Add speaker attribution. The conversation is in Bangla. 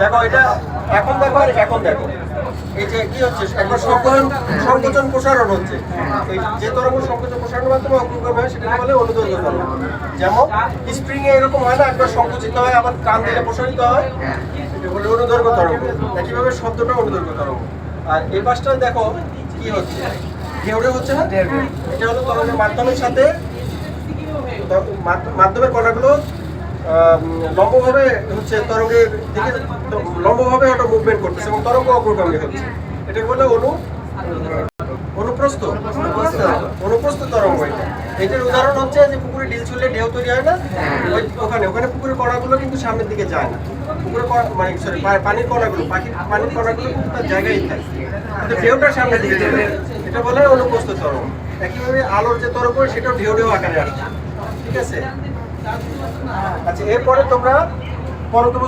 Speaker 1: দেখো এটা এখন দেখো আর এখন দেখো। এই যে কি হচ্ছে একবার সংকোচন সংকোচন প্রসারণ হচ্ছে। যে তরঙ্গ সংকোচন প্রসারণের মাধ্যমে অগ্রগামী হয় সেটাকে বলে অনুদৈর্ঘ্য তরঙ্গ যেমন স্প্রিং এ এরকম হয় না একবার সংকুচিত হয় আবার টান দিলে প্রসারিত হয়। এটা বলে অনুদৈর্ঘ্য তরঙ্গ একইভাবে শব্দটা অনুদৈর্ঘ্য তরঙ্গ আর এই পাশটা দেখো কি হচ্ছে। ঢেউড়ে হচ্ছে না? এটা হলো তরঙ্গের মাধ্যমের সাথে মাধ্যমের কণাগুলো লম্বভাবে হচ্ছে তরঙ্গের দিকে লম্বভাবে ওটা মুভমেন্ট করতেছে এবং তরঙ্গ অগ্রগামী হচ্ছে। এটাকে বলে অনু অনুপ্রস্থ। অনুপ্রস্থ তরঙ্গ এটা। এটার উদাহরণ হচ্ছে যে পুকুরে ডিল ছুললে ঢেউ তৈরি হয় না? ওখানে ওখানে পুকুরে কণাগুলো কিন্তু সামনের দিকে যায় না। পুকুরে মানে সরি পানির কণাগুলো, পাখির পানির কণাগুলো তার জায়গায় থাকে। কিন্তু ঢেউটা সামনের দিকে যায়। এটা বলে অনুপ্রস্থ তরঙ্গ। একইভাবে আলোর যে তরঙ্গ, সেটাও ঢেউ ঢেউ আকারে আসছে। ঠিক আছে? আচ্ছা এরপরে তোমরা পরবর্তী